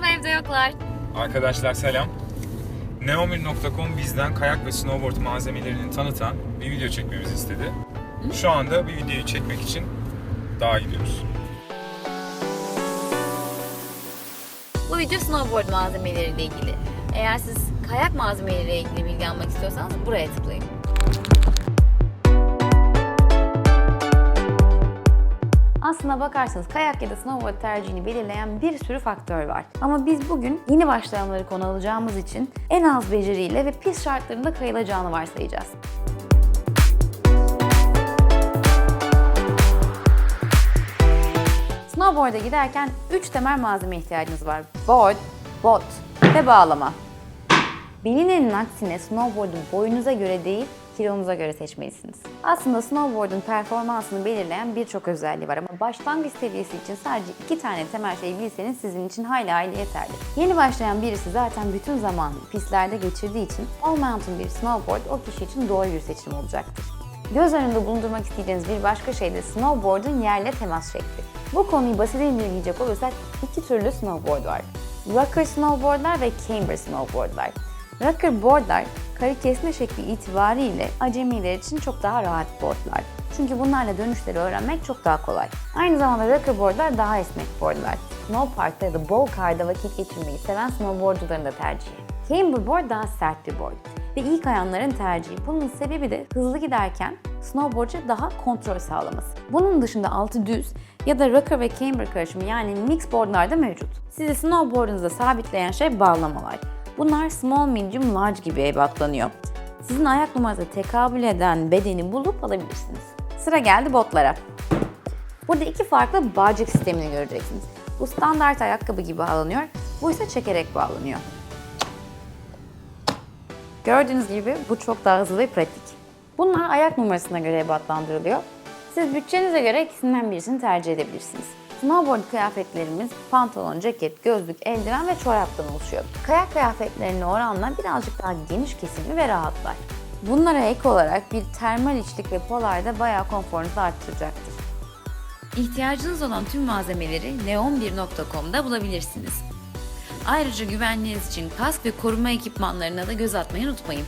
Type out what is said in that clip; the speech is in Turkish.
Merhaba evde yoklar. Arkadaşlar selam. Neomir.com bizden kayak ve snowboard malzemelerini tanıtan bir video çekmemizi istedi. Şu anda bir videoyu çekmek için dağa gidiyoruz. Bu video snowboard malzemeleriyle ilgili. Eğer siz kayak malzemeleriyle ilgili bilgi almak istiyorsanız buraya tıklayın. Aslına bakarsanız kayak ya da snowboard tercihini belirleyen bir sürü faktör var. Ama biz bugün yeni başlayanları konu alacağımız için en az beceriyle ve pist şartlarında kayılacağını varsayacağız. Snowboard'a giderken 3 temel malzeme ihtiyacınız var. Board, bot ve bağlama. Bilinenin aksine snowboard'un boyunuza göre değil, kilonuza göre seçmelisiniz. Aslında snowboard'un performansını belirleyen birçok özelliği var ama başlangıç seviyesi için sadece iki tane temel şeyi bilseniz sizin için hayli hayli yeterli. Yeni başlayan birisi zaten bütün zamanını pistlerde geçirdiği için all mountain bir snowboard o kişi için doğru bir seçim olacaktır. Göz önünde bulundurmak isteyeceğiniz bir başka şey de snowboard'un yerle temas şekli. Bu konuyu basite indirgeyecek olursak iki türlü snowboard var. Rocker snowboardlar ve camber snowboardlar. Rocker boardlar karı kesme şekli itibariyle acemiler için çok daha rahat boardlar. Çünkü bunlarla dönüşleri öğrenmek çok daha kolay. Aynı zamanda rocker boardlar daha esnek boardlar. Snow parkta ya da bowl karda vakit geçirmeyi seven snowboardcuların da tercihi. Camber board daha sert bir board ve iyi kayanların tercihi. Bunun sebebi de hızlı giderken snowboardçı daha kontrol sağlaması. Bunun dışında altı düz ya da rocker ve camber karışımı yani mix boardlar da mevcut. Sizi snowboard'unuza sabitleyen şey bağlamalar. Bunlar small, medium, large gibi ebatlanıyor. Sizin ayak numaranıza tekabül eden bedeni bulup alabilirsiniz. Sıra geldi botlara. Burada iki farklı bağcık sistemini göreceksiniz. Bu standart ayakkabı gibi bağlanıyor, bu ise çekerek bağlanıyor. Gördüğünüz gibi bu çok daha hızlı ve pratik. Bunlar ayak numarasına göre ebatlandırılıyor. Siz bütçenize göre ikisinden birisini tercih edebilirsiniz. Snowboard kıyafetlerimiz pantolon, ceket, gözlük, eldiven ve çoraptan oluşuyor. Kayak kıyafetlerine oranla birazcık daha geniş kesimli ve rahatlar. Bunlara ek olarak bir termal içlik ve polar da bayağı konforunuzu arttıracaktır. İhtiyacınız olan tüm malzemeleri neon1.com'da bulabilirsiniz. Ayrıca güvenliğiniz için kask ve koruma ekipmanlarına da göz atmayı unutmayın.